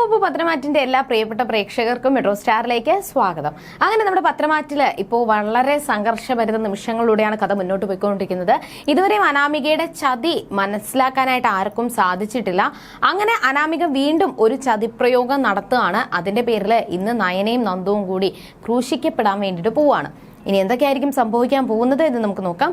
ഇപ്പോൾ പത്രമാറ്റിന്റെ എല്ലാ പ്രിയപ്പെട്ട പ്രേക്ഷകർക്കും മെട്രോ സ്റ്റാറിലേക്ക് സ്വാഗതം. അങ്ങനെ നമ്മുടെ പത്രമാറ്റിൽ ഇപ്പോൾ വളരെ സംഘർഷഭരിത നിമിഷങ്ങളിലൂടെയാണ് കഥ മുന്നോട്ട് പോയിക്കൊണ്ടിരിക്കുന്നത്. ഇതുവരെയും അനാമികയുടെ ചതി മനസ്സിലാക്കാനായിട്ട് ആർക്കും സാധിച്ചിട്ടില്ല. അങ്ങനെ അനാമിക വീണ്ടും ഒരു ചതിപ്രയോഗം നടത്തുകയാണ്. അതിന്റെ പേരിൽ ഇന്ന് നയനയും നന്ദവും കൂടി ക്രൂശിക്കപ്പെടാൻ വേണ്ടിയിട്ട് പോവാണ് ഇനി എന്തൊക്കെയായിരിക്കും സംഭവിക്കാൻ പോകുന്നത് എന്ന് നമുക്ക് നോക്കാം.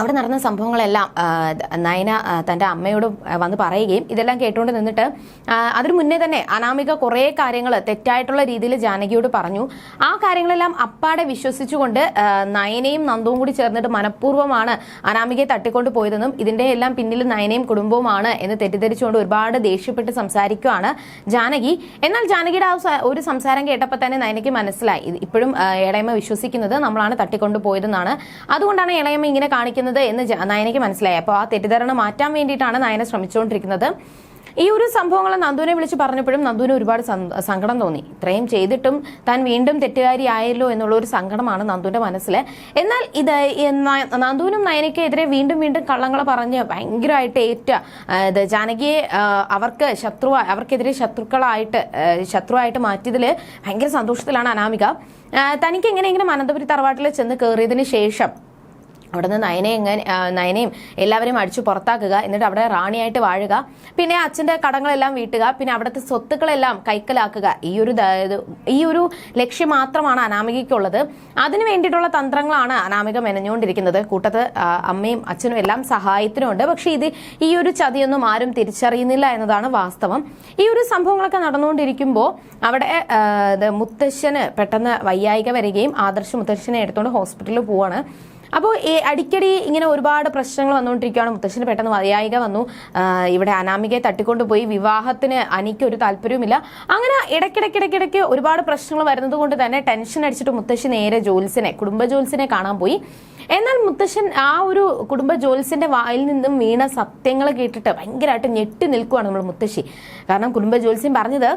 അവിടെ നടന്ന സംഭവങ്ങളെല്ലാം നയന തന്റെ അമ്മയോട് വന്ന് പറയുകയും ഇതെല്ലാം കേട്ടുകൊണ്ട് നിന്നിട്ട് അതിനു മുന്നേ തന്നെ അനാമിക കുറേ കാര്യങ്ങൾ തെറ്റായിട്ടുള്ള രീതിയിൽ ജാനകിയോട് പറഞ്ഞു. ആ കാര്യങ്ങളെല്ലാം അപ്പാടെ വിശ്വസിച്ചുകൊണ്ട് നയനയും നന്ദവും കൂടി ചേർന്നിട്ട് മനഃപൂർവമാണ് അനാമികയെ തട്ടിക്കൊണ്ട് പോയതെന്നും ഇതിന്റെ എല്ലാം പിന്നിൽ നയനയും കുടുംബവുമാണ് എന്ന് തെറ്റിദ്ധരിച്ചുകൊണ്ട് ഒരുപാട് ദേഷ്യപ്പെട്ട് സംസാരിക്കുകയാണ് ജാനകി. എന്നാൽ ജാനകിയുടെ ആ ഒരു സംസാരം കേട്ടപ്പോൾ തന്നെ നയനയ്ക്ക് മനസ്സിലായി. ഇപ്പോഴും ഇളയമ്മ വിശ്വസിക്കുന്നത് നമ്മളാണ് തട്ടിക്കൊണ്ട് പോയതെന്നാണ്. അതുകൊണ്ടാണ് ഇളയമ്മ ഇങ്ങനെ കാണിക്കുന്നത്. എന്ന് ജ- നയനയ്ക്ക് മനസ്സിലായി. അപ്പോൾ ആ തെറ്റിദ്ധാരണ മാറ്റാൻ വേണ്ടിയിട്ടാണ് നയന ശ്രമിച്ചുകൊണ്ടിരിക്കുന്നത്. ഈ ഒരു സംഭവങ്ങൾ നന്ദുവിനെ വിളിച്ച് പറഞ്ഞപ്പോഴും നന്ദുവിന് ഒരുപാട് സങ്കടം തോന്നി. ഇത്രയും ചെയ്തിട്ടും താൻ വീണ്ടും തെറ്റുകാരിയായല്ലോ എന്നുള്ള ഒരു സങ്കടമാണ് നന്ദുവിന്റെ മനസ്സിൽ എന്നാൽ ഇത് നന്ദുവിനും നയനയ്ക്കെതിരെ വീണ്ടും വീണ്ടും കള്ളങ്ങൾ പറഞ്ഞ് ഭയങ്കരമായിട്ട് ഏറ്റ ഇത് ജാനകിയെ അവർക്ക് ശത്രു അവർക്കെതിരെ ശത്രുക്കളായിട്ട് ശത്രുവായിട്ട് മാറ്റിയതിൽ ഭയങ്കര സന്തോഷത്തിലാണ് അനാമിക. തനിക്ക് എങ്ങനെയെങ്കിലും അനന്തപുരി തറവാട്ടിൽ ചെന്ന് കയറിയതിന് ശേഷം അവിടെ നിന്ന് നയനെ എങ്ങനെ നയനെയും എല്ലാവരെയും അടിച്ചു പുറത്താക്കുക എന്നിട്ട് അവിടെ റാണിയായിട്ട് വാഴുക പിന്നെ അച്ഛന്റെ കടങ്ങളെല്ലാം വീട്ടുക പിന്നെ അവിടുത്തെ സ്വത്തുക്കളെല്ലാം കൈക്കലാക്കുക. ഈ ഒരു ഈ ഒരു ലക്ഷ്യം മാത്രമാണ് അനാമികയ്ക്കുള്ളത്. അതിനു വേണ്ടിയിട്ടുള്ള തന്ത്രങ്ങളാണ് അനാമിക മെനഞ്ഞുകൊണ്ടിരിക്കുന്നത്. കൂട്ടത്ത് അമ്മയും അച്ഛനും എല്ലാം സഹായത്തിനുണ്ട്. പക്ഷെ ഇത് ഈ ഒരു ചതിയൊന്നും ആരും തിരിച്ചറിയുന്നില്ല എന്നതാണ് വാസ്തവം. ഈ ഒരു സംഭവങ്ങളൊക്കെ നടന്നുകൊണ്ടിരിക്കുമ്പോൾ അവിടെ മുത്തശ്ശന് പെട്ടെന്ന് വയ്യായിക വരികയും ആദർശ മുത്തശ്ശനെ എടുത്തുകൊണ്ട് ഹോസ്പിറ്റലിൽ പോവാണ്. അപ്പോൾ ഈ അടിക്കടി ഇങ്ങനെ ഒരുപാട് പ്രശ്നങ്ങൾ വന്നുകൊണ്ടിരിക്കുകയാണ്. മുത്തശ്ശന് പെട്ടെന്ന് വയ്യായിക വന്നു. ഇവിടെ അനാമികയെ തട്ടിക്കൊണ്ടുപോയി വിവാഹത്തിന് അനിക്ക് ഒരു താല്പര്യവുമില്ല. അങ്ങനെ ഇടയ്ക്കിടയ്ക്കിടയ്ക്കിടയ്ക്ക് ഒരുപാട് പ്രശ്നങ്ങൾ വരുന്നത് കൊണ്ട് തന്നെ ടെൻഷൻ അടിച്ചിട്ട് മുത്തശ്ശി നേരെ ജോൽസിനെ കുടുംബ ജോൽസിനെ കാണാൻ പോയി. എന്നാൽ മുത്തശ്ശൻ ആ ഒരു കുടുംബ ജോൽസിന്റെ വായിൽ നിന്നും വീണ സത്യങ്ങൾ കേട്ടിട്ട് ഭയങ്കരമായിട്ട് ഞെട്ടി നിൽക്കുവാണ് നമ്മൾ മുത്തശ്ശി. കാരണം കുടുംബ ജോൽസ്യം പറഞ്ഞത്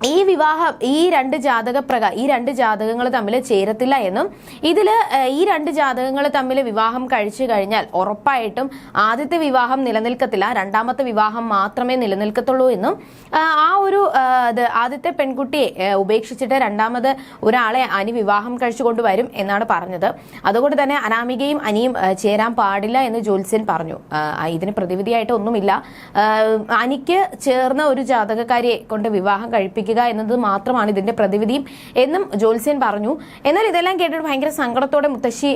ഈ വിവാഹം ഈ രണ്ട് ജാതക പ്രകാ ഈ രണ്ട് ജാതകങ്ങൾ തമ്മിൽ ചേരത്തില്ല എന്നും ഇതിൽ ഈ രണ്ട് ജാതകങ്ങൾ തമ്മിൽ വിവാഹം കഴിച്ചു കഴിഞ്ഞാൽ ഉറപ്പായിട്ടും ആദ്യത്തെ വിവാഹം നിലനിൽക്കത്തില്ല രണ്ടാമത്തെ വിവാഹം മാത്രമേ നിലനിൽക്കത്തുള്ളൂ എന്നും ആ, ഒരു ആദ്യത്തെ പെൺകുട്ടിയെ ഉപേക്ഷിച്ചിട്ട് രണ്ടാമത് ഒരാളെ അനി വിവാഹം കഴിച്ചു കൊണ്ടുവരും എന്നാണ് പറഞ്ഞത്. അതുകൊണ്ട് തന്നെ അനാമികയും അനിയും ചേരാൻ പാടില്ല എന്ന് ജ്യോത്സ്യൻ പറഞ്ഞു. ഇതിന് പ്രതിവിധിയായിട്ട് ഒന്നുമില്ല. അനിക്ക് ചേർന്ന ഒരു ജാതകക്കാരിയെ കൊണ്ട് വിവാഹം കഴിപ്പിക്കുക എന്നത് മാത്രമാണ് ഇതിന്റെ പ്രതിവിധിയും എന്നും ജോത്സ്യൻ പറഞ്ഞു. എന്നാൽ ഇതെല്ലാം കേട്ടിട്ട് ഭയങ്കര സങ്കടത്തോടെ മുത്തശ്ശി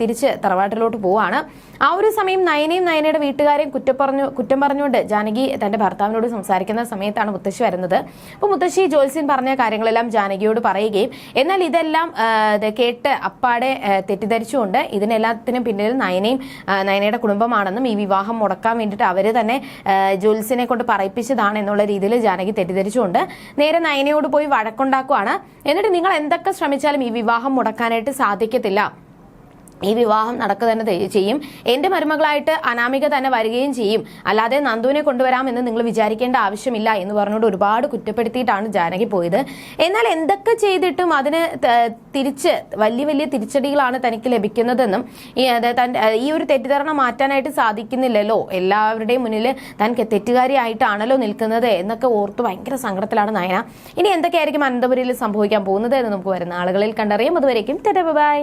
തിരിച്ച് തറവാട്ടിലോട്ട് പോവാണ്. ആ ഒരു സമയം നയനയും നയനയുടെ വീട്ടുകാരെയും കുറ്റം പറഞ്ഞു കുറ്റം പറഞ്ഞുകൊണ്ട് ജാനകി തന്റെ ഭർത്താവിനോട് സംസാരിക്കുന്ന സമയത്താണ് മുത്തശ്ശി വരുന്നത്. അപ്പോൾ മുത്തശ്ശി ജോത്സ്യൻ പറഞ്ഞ കാര്യങ്ങളെല്ലാം ജാനകിയോട് പറയുകയും എന്നാൽ ഇതെല്ലാം കേട്ട് അപ്പാടെ തെറ്റിദ്ധരിച്ചുകൊണ്ട് ഇതിനെല്ലാത്തിനും പിന്നിൽ നയനയും നയനയുടെ കുടുംബമാണെന്നും ഈ വിവാഹം മുടക്കാൻ വേണ്ടിയിട്ട് അവർ തന്നെ ജോത്സ്യനെ കൊണ്ട് പറയിപ്പിച്ചതാണ് എന്നുള്ള രീതിയിൽ ജാനകി തെറ്റിദ്ധരിച്ചുകൊണ്ട് നേരെ നയനയോട് പോയി വഴക്കുണ്ടാക്കുവാണ്. എന്നിട്ട് നിങ്ങൾ എന്തൊക്കെ ശ്രമിച്ചാലും ഈ വിവാഹം മുടക്കാനായിട്ട് സാധിക്കത്തില്ല. ഈ വിവാഹം നടക്കുക തന്നെ ചെയ്യും. എന്റെ മരുമകളായിട്ട് അനാമിക തന്നെ വരികയും ചെയ്യും. അല്ലാതെ നന്ദുവിനെ കൊണ്ടുവരാമെന്ന് നിങ്ങൾ വിചാരിക്കേണ്ട ആവശ്യമില്ല എന്ന് പറഞ്ഞുകൊണ്ട് ഒരുപാട് കുറ്റപ്പെടുത്തിയിട്ടാണ് ജാനകി പോയത്. എന്നാൽ എന്തൊക്കെ ചെയ്തിട്ടും അതിന് തിരിച്ച് വലിയ വലിയ തിരിച്ചടികളാണ് തനിക്ക് ലഭിക്കുന്നതെന്നും ഈ ഒരു തെറ്റിദ്ധാരണ മാറ്റാനായിട്ട് സാധിക്കുന്നില്ലല്ലോ. എല്ലാവരുടെയും മുന്നിൽ താൻ തെറ്റുകാരിയായിട്ടാണല്ലോ നിൽക്കുന്നത് എന്നൊക്കെ ഓർത്ത് ഭയങ്കര സങ്കടത്തിലാണ് നയന. ഇനി എന്തൊക്കെയായിരിക്കും അനന്തപുരിയിൽ സംഭവിക്കാൻ പോകുന്നത് എന്ന് നമുക്ക് വരുന്ന ആളുകളിൽ കണ്ടറിയാം. അതുവരേക്കും ബൈ.